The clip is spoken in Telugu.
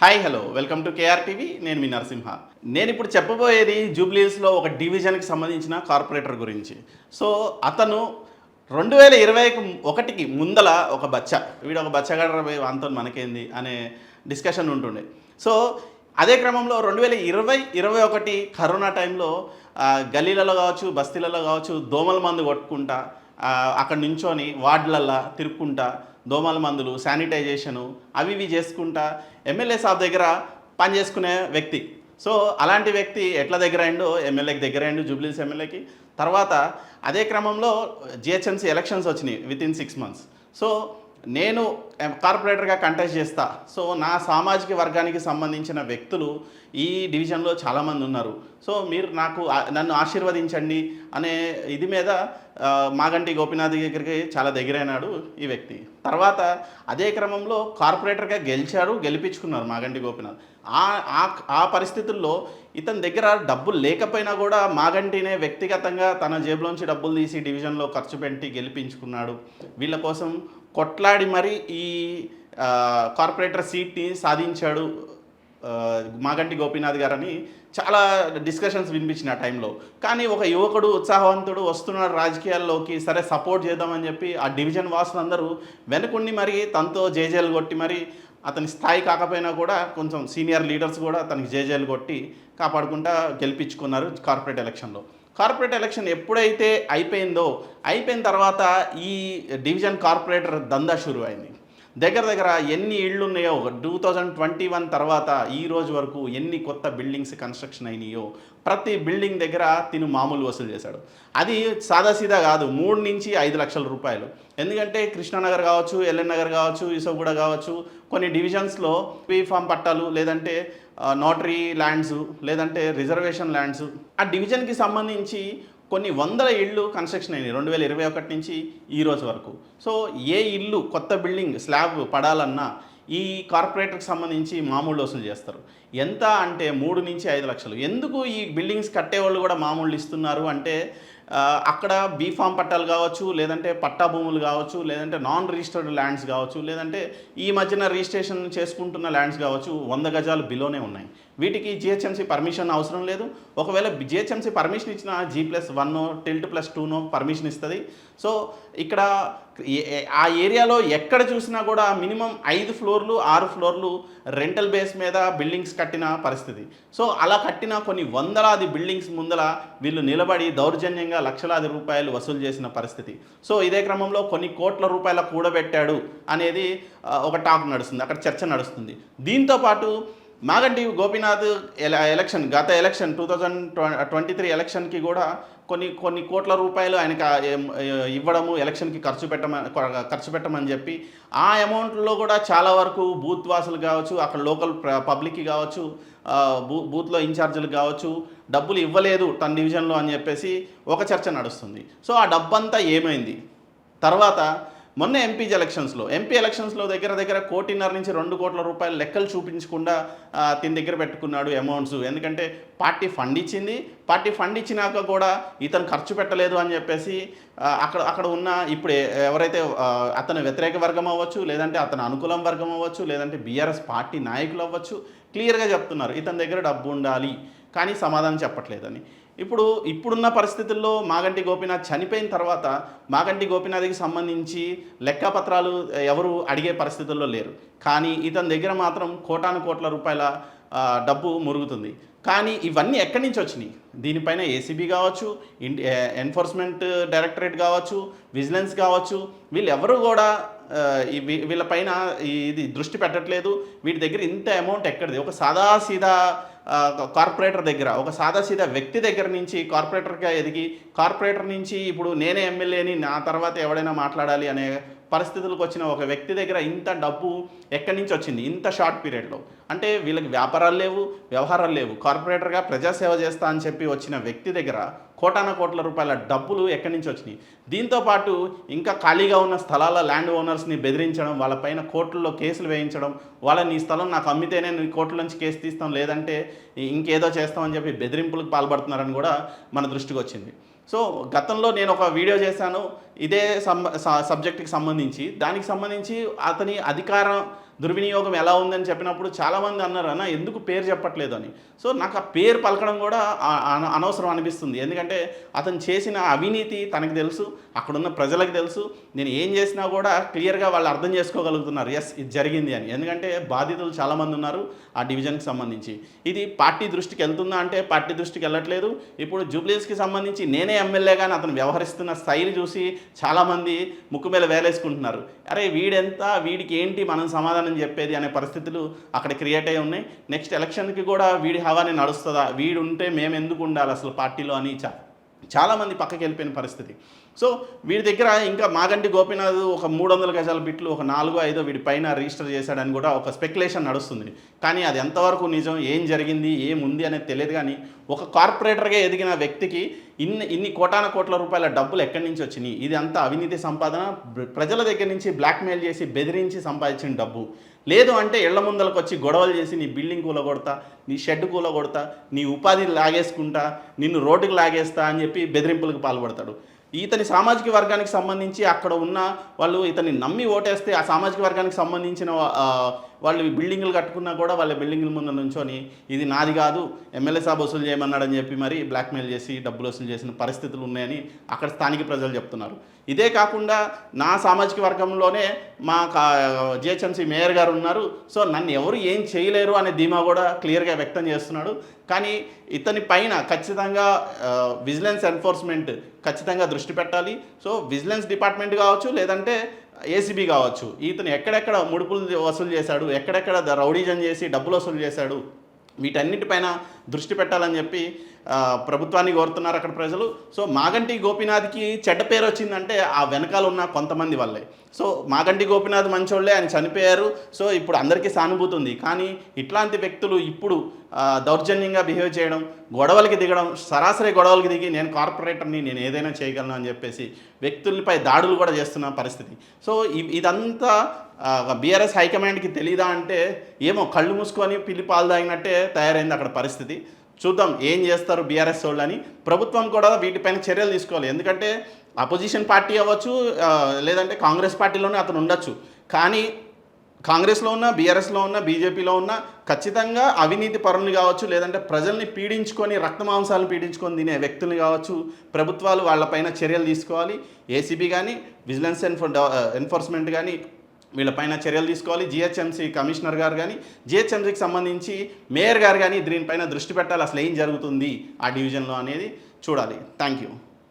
Hi hello welcome to KR TV నేను మీ నరసింహ. నేను ఇప్పుడు చెప్పబోయేది జూబ్లీస్లో ఒక డివిజన్కి సంబంధించిన కార్పొరేటర్ గురించి. సో అతను రెండు వేల ఇరవై ఒకటికి ముందల ఒక బచ్చ. వీడు ఒక బచ్చగాడ అంతో మనకేంది అనే డిస్కషన్ ఉంటుండే. సో అదే క్రమంలో రెండు వేల ఇరవై ఇరవై ఒకటి కరోనా టైంలో గలీలలో గల్లీలలో కావచ్చు బస్తీలలో కావచ్చు దోమల మందు కొట్టుకుంటా అక్కడ నించొని వార్డులల్లో తిరుక్కుంటా దోమల మందులు శానిటైజేషను అవి ఇవి చేసుకుంటా ఎమ్మెల్యే సాబ్ దగ్గర పని చేసుకునే వ్యక్తి. సో అలాంటి వ్యక్తి ఎట్లా దగ్గర అయిండో ఎమ్మెల్యేకి దగ్గర అయిండు జూబ్లీస్ ఎమ్మెల్యేకి. తర్వాత అదే క్రమంలో జిహెచ్ఎంసీ ఎలక్షన్స్ వచ్చినాయి within six months. So నేను కార్పొరేటర్గా కంటెస్ట్ చేస్తా. సో నా సామాజిక వర్గానికి సంబంధించిన వ్యక్తులు ఈ డివిజన్లో చాలామంది ఉన్నారు. సో మీరు నాకు నన్ను ఆశీర్వదించండి అనే ఇది మీద మాగంటి గోపినాథ్ దగ్గరికి చాలా దగ్గరైనాడు ఈ వ్యక్తి. తర్వాత అదే క్రమంలో కార్పొరేటర్గా గెలిచాడు గెలిపించుకున్నారు మాగంటి గోపినాథ్. ఆ- ఆ పరిస్థితుల్లో ఇతని దగ్గర డబ్బులు లేకపోయినా కూడా మాగంటినే వ్యక్తిగతంగా తన జేబులోంచి డబ్బులు తీసి డివిజన్లో ఖర్చు పెట్టి గెలిపించుకున్నాడు. వీళ్ళ కోసం కొట్లాడి మరి ఈ కార్పొరేటర్ సీట్ని సాధించాడు మాగంటి గోపీనాథ్ గారని చాలా డిస్కషన్స్ వినిపించిన ఆ టైంలో. కానీ ఒక యువకుడు ఉత్సాహవంతుడు వస్తున్నాడు రాజకీయాల్లోకి సరే సపోర్ట్ చేద్దామని చెప్పి ఆ డివిజన్ వాసులందరూ వెనుకుండి మరి తనతో జేజేలు కొట్టి మరి అతని స్థాయి కాకపోయినా కూడా కొంచెం సీనియర్ లీడర్స్ కూడా అతనికి జేజేలు కొట్టి కాపాడుకుంటా గెలిపించుకున్నారు కార్పొరేట్ ఎలక్షన్లో. కార్పొరేట్ ఎలక్షన్ ఎప్పుడైతే అయిపోయిందో అయిపోయిన తర్వాత ఈ డివిజన్ కార్పొరేటర్ దందా షురు అయింది దగ్గర దగ్గర ఎన్ని ఇళ్ళు ఉన్నాయో టూ థౌజండ్ ట్వంటీ వన్ తర్వాత ఈ రోజు వరకు ఎన్ని కొత్త బిల్డింగ్స్ కన్స్ట్రక్షన్ అయినాయో ప్రతి బిల్డింగ్ దగ్గర తిను మామూలు వసూలు చేశాడు. అది సాదాసీదా కాదు మూడు నుంచి ఐదు లక్షల రూపాయలు. ఎందుకంటే కృష్ణానగర్ కావచ్చు ఎల్ఎన్ నగర్ కావచ్చు ఇసోగూడ కావచ్చు కొన్ని డివిజన్స్లో పీ ఫామ్ పట్టాలు లేదంటే నోటరీ ల్యాండ్స్ లేదంటే రిజర్వేషన్ ల్యాండ్స్. ఆ డివిజన్కి సంబంధించి కొన్ని వందల ఇళ్ళు కన్స్ట్రక్షన్ అయినాయి రెండు వేల ఇరవై ఒకటి నుంచి ఈ రోజు వరకు. సో ఏ ఇల్లు కొత్త బిల్డింగ్ స్లాబ్ పడాలన్నా ఈ కార్పొరేటర్కి సంబంధించి మామూలు వసూలు చేస్తారు. ఎంత అంటే మూడు నుంచి ఐదు లక్షలు. ఎందుకు ఈ బిల్డింగ్స్ కట్టేవాళ్ళు కూడా మామూలు ఇస్తున్నారు అంటే అక్కడ బీఫామ్ పట్టాలు కావచ్చు లేదంటే పట్టా భూములు కావచ్చు లేదంటే నాన్ రిజిస్టర్డ్ ల్యాండ్స్ కావచ్చు లేదంటే ఈ మధ్యన రిజిస్ట్రేషన్ చేసుకుంటున్న ల్యాండ్స్ కావచ్చు వంద గజాలు బిలోనే ఉన్నాయి. వీటికి జిహెచ్ఎంసీ పర్మిషన్ అవసరం లేదు. ఒకవేళ జిహెచ్ఎంసీ పర్మిషన్ ఇచ్చిన G plus one stilt plus టూనో permission ఇస్తుంది. సో ఇక్కడ ఏ- ఆ ఏరియాలో ఎక్కడ చూసినా కూడా మినిమం ఐదు ఫ్లోర్లు ఆరు ఫ్లోర్లు రెంటల్ బేస్ మీద బిల్డింగ్స్ కట్టిన పరిస్థితి. సో అలా కట్టిన కొన్ని వందలాది బిల్డింగ్స్ ముందల వీళ్ళు నిలబడి దౌర్జన్యంగా లక్షలాది రూపాయలు వసూలు చేసిన పరిస్థితి. సో ఇదే క్రమంలో కొన్ని కోట్ల రూపాయల కూడబెట్టాడు అనేది ఒక టాక్ నడుస్తుంది అక్కడ చర్చ నడుస్తుంది. దీంతో పాటు మాగంటి గోపీనాథ్ ఎల ఎలక్షన్ గత election two thousand twenty three ఎలక్షన్కి కూడా కొన్ని కొన్ని కోట్ల రూపాయలు ఆయనకి ఇవ్వడము ఎలక్షన్కి ఖర్చు పెట్టమని ఖర్చు పెట్టమని చెప్పి ఆ అమౌంట్లో కూడా చాలా వరకు బూత్ వాసులు కావచ్చు అక్కడ లోకల్ పబ్లిక్కి కావచ్చు బూ బూత్లో ఇన్ఛార్జీలు కావచ్చు డబ్బులు ఇవ్వలేదు తన డివిజన్లో అని చెప్పేసి ఒక చర్చ నడుస్తుంది. సో ఆ డబ్బంతా ఏమైంది? తర్వాత మొన్న ఎంపీ ఎలక్షన్స్లో ఎంపీ ఎలక్షన్స్లో దగ్గర దగ్గర కోటిన్నర నుంచి రెండు కోట్ల రూపాయలు లెక్కలు చూపించకుండా తిని దగ్గర పెట్టుకున్నాడు అమౌంట్స్ ఎందుకంటే పార్టీ ఫండ్ ఇచ్చింది. పార్టీ ఫండ్ ఇచ్చినాక కూడా ఇతను ఖర్చు పెట్టలేదు అని చెప్పేసి అక్కడ అక్కడ ఉన్న ఇప్పుడు ఎవరైతే అతను అతని వ్యతిరేక వర్గం అవ్వచ్చు లేదంటే అతని అనుకూలం వర్గం అవ్వచ్చు లేదంటే బీఆర్ఎస్ పార్టీ నాయకులు అవ్వచ్చు క్లియర్గా చెప్తున్నారు. ఇతని దగ్గర డబ్బు ఉండాలి. కానీ సమాధానం చెప్పట్లేదని. ఇప్పుడు ఇప్పుడున్న పరిస్థితుల్లో మాగంటి గోపీనాథ్ చనిపోయిన తర్వాత మాగంటి గోపీనాథ్కి సంబంధించి లెక్కపత్రాలు ఎవరు అడిగే పరిస్థితుల్లో లేరు. కానీ ఇతని దగ్గర మాత్రం కోటాను కోట్ల రూపాయల డబ్బు మురుగుతుంది. కానీ ఇవన్నీ ఎక్కడి నుంచి వచ్చినాయి? దీనిపైన ఏసీబీ కావచ్చు ఇండి ఎన్ఫోర్స్మెంట్ డైరెక్టరేట్ కావచ్చు విజిలెన్స్ కావచ్చు వీళ్ళు ఎవరు కూడా ఆ, ఈ వీళ్ళపైన ఇది దృష్టి పెట్టట్లేదు. వీటి దగ్గర ఇంత అమౌంట్ ఎక్కడిది? ఒక సాదాసీదా కార్పొరేటర్ దగ్గర ఒక సాదాసీదా వ్యక్తి దగ్గర నుంచి కార్పొరేటర్గా ఎదిగి కార్పొరేటర్ నుంచి ఇప్పుడు నేనే ఎమ్మెల్యేని నా తర్వాత ఎవడైనా మాట్లాడాలి అనే పరిస్థితులకు వచ్చిన ఒక వ్యక్తి దగ్గర ఇంత డబ్బు ఎక్కడి నుంచి వచ్చింది? ఇంత షార్ట్ పీరియడ్లో. అంటే వీళ్ళకి వ్యాపారాలు లేవు వ్యవహారాలు లేవు. కార్పొరేటర్గా ప్రజాసేవ చేస్తా అని చెప్పి వచ్చిన వ్యక్తి దగ్గర కోటాన కోట్ల రూపాయల డబ్బులు ఎక్కడి నుంచి వచ్చినాయి? దీంతో పాటు ఇంకా ఖాళీగా ఉన్న స్థలాల ల్యాండ్ ఓనర్స్ని బెదిరించడం వాళ్ళపైన కోర్టుల్లో కేసులు వేయించడం వాళ్ళని ఈ స్థలం నాకు అమ్మితేనే నీ కోర్టుల నుంచి కేసు తీస్తాం లేదంటే ఇంకేదో చేస్తామని చెప్పి బెదిరింపులకు పాల్పడుతున్నారని కూడా మన దృష్టికి వచ్చింది. సో గతంలో నేను ఒక వీడియో చేశాను. ఇదే సం సబ్జెక్ట్కి సంబంధించి. దానికి సంబంధించి అతని అధికారం దుర్వినియోగం ఎలా ఉందని చెప్పినప్పుడు చాలామంది అన్నారు అన్న ఎందుకు పేరు చెప్పట్లేదు అని. సో నాకు ఆ పేరు పలకడం కూడా అన- అనవసరం అనిపిస్తుంది. ఎందుకంటే అతను చేసిన అవినీతి తనకు తెలుసు అక్కడున్న ప్రజలకు తెలుసు. నేను ఏం చేసినా కూడా క్లియర్గా వాళ్ళు అర్థం చేసుకోగలుగుతున్నారు. ఎస్ ఇది జరిగింది అని. ఎందుకంటే బాధితులు చాలామంది ఉన్నారు ఆ డివిజన్కి సంబంధించి. ఇది పార్టీ దృష్టికి వెళ్తుందా అంటే పార్టీ దృష్టికి వెళ్ళట్లేదు. ఇప్పుడు జూబ్లీస్కి సంబంధించి నేనే ఎమ్మెల్యే కానీ అతను వ్యవహరిస్తున్న స్థైలి చూసి చాలామంది ముక్కు మీద వేలేసుకుంటున్నారు. అరే వీడెంత వీడికి ఏంటి మనం సమాధానం చెప్పేది అనే పరిస్థితులు అక్కడ క్రియేట్ అయి ఉన్నాయి. నెక్స్ట్ ఎలక్షన్కి కూడా వీడి హవానే నడుస్తుందా? వీడు ఉంటే మేము ఎందుకు ఉండాలి అసలు పార్టీలో అని చా చాలామంది పక్కకి వెళ్ళిపోయిన పరిస్థితి. సో వీడి దగ్గర ఇంకా మాగంటి గోపీనాథ్ ఒక మూడు వందల గజాల బిట్లు ఒక నాలుగో ఐదో వీడి పైన రిజిస్టర్ చేశాడని కూడా ఒక స్పెక్యులేషన్ నడుస్తుంది. కానీ అది ఎంతవరకు నిజం ఏం జరిగింది ఏముంది అనేది తెలియదు కానీ ఒక కార్పొరేటర్గా ఎదిగిన వ్యక్తికి ఇన్ని ఇన్ని కోటాన కోట్ల రూపాయల డబ్బులు ఎక్కడి నుంచి వచ్చినాయి? ఇది అంతా అవినీతి సంపాదన ప్రజల దగ్గర నుంచి బ్లాక్మెయిల్ చేసి బెదిరించి సంపాదించిన డబ్బు. లేదు అంటే ఇళ్ళ ముందలకు వచ్చి గొడవలు చేసి నీ బిల్డింగ్ కూలగొడతా నీ షెడ్ కూలగొడతా నీ ఉపాధి లాగేసుకుంటా నిన్ను రోడ్డుకు లాగేస్తా అని చెప్పి బెదిరింపులకు పాల్పడతాడు. ఇతని సామాజిక వర్గానికి సంబంధించి అక్కడ ఉన్న వాళ్ళు ఇతన్ని నమ్మి ఓటేస్తే ఆ సామాజిక వర్గానికి సంబంధించిన వాళ్ళు బిల్డింగ్లు కట్టుకున్నా కూడా వాళ్ళ బిల్డింగ్ల ముందు నుంచొని ఇది నాది కాదు ఎమ్మెల్యే సాబ్ వసూలు చేయమన్నాడని చెప్పి మరి బ్లాక్మెయిల్ చేసి డబ్బులు వసూలు చేసిన పరిస్థితులు ఉన్నాయని అక్కడ స్థానిక ప్రజలు చెప్తున్నారు. ఇదే కాకుండా నా సామాజిక వర్గంలోనే మా జిహెచ్ఎంసీ మేయర్ గారు ఉన్నారు. సో నన్ను ఎవరు ఏం చేయలేరు అనే ధీమా కూడా క్లియర్గా వ్యక్తం చేస్తున్నాడు. కానీ ఇతని పైన ఖచ్చితంగా విజిలెన్స్ ఎన్ఫోర్స్మెంట్ ఖచ్చితంగా దృష్టి పెట్టాలి. సో విజిలెన్స్ డిపార్ట్మెంట్ కావచ్చు లేదంటే ఏసీబీ కావచ్చు. ఇతను ఎక్కడెక్కడ ముడుపులు వసూలు చేశాడు? ఎక్కడెక్కడ రౌడీజన్ చేసి డబ్బులు వసూలు చేశాడు? వీటన్నిటిపైన దృష్టి పెట్టాలని చెప్పి ప్రభుత్వాన్ని కోరుతున్నారు అక్కడ ప్రజలు. సో మాగంటి గోపీనాథ్కి చెడ్డ పేరు వచ్చిందంటే ఆ వెనకాల ఉన్న కొంతమంది వల్లే. సో మాగంటి గోపీనాథ్ మంచోళ్ళే ఆయన చనిపోయారు. సో ఇప్పుడు అందరికీ సానుభూతి ఉంది. కానీ ఇట్లాంటి వ్యక్తులు ఇప్పుడు దౌర్జన్యంగా బిహేవ్ చేయడం గొడవలకి దిగడం సరాసరి గొడవలకి దిగి నేను కార్పొరేటర్ని నేను ఏదైనా చేయగలను అని చెప్పేసి వ్యక్తులపై దాడులు కూడా చేస్తున్న పరిస్థితి. సో ఇదంతా బీఆర్ఎస్ హైకమాండ్కి తెలీదా అంటే ఏమో కళ్ళు మూసుకొని పిల్లి పాలు తాగినట్టే తయారైంది అక్కడ పరిస్థితి. చూద్దాం ఏం చేస్తారు బీఆర్ఎస్ వాళ్ళు అని ప్రభుత్వం కూడా వీటిపైన చర్యలు తీసుకోవాలి. ఎందుకంటే అపోజిషన్ పార్టీ అవ్వచ్చు లేదంటే కాంగ్రెస్ పార్టీలోనే అతను ఉండొచ్చు. కానీ కాంగ్రెస్లో ఉన్న బీఆర్ఎస్లో ఉన్న బీజేపీలో ఉన్న ఖచ్చితంగా అవినీతి పరులు కావచ్చు లేదంటే ప్రజల్ని పీడించుకొని రక్తమాంసాలను పీడించుకొని తినే వ్యక్తులు కావచ్చు ప్రభుత్వాలు వాళ్ళపైన చర్యలు తీసుకోవాలి. ఏసీబీ కానీ విజిలెన్స్ ఎన్ఫో ఎన్ఫోర్స్మెంట్ కానీ వీళ్ళపైన చర్యలు తీసుకోవాలి. జిహెచ్ఎంసీ కమిషనర్ గారు కానీ జిహెచ్ఎంసీకి సంబంధించి మేయర్ గారు కానీ దీనిపైన దృష్టి పెట్టాలి. అసలు ఏం జరుగుతుంది ఆ డివిజన్లో అనేది చూడాలి. Thank you.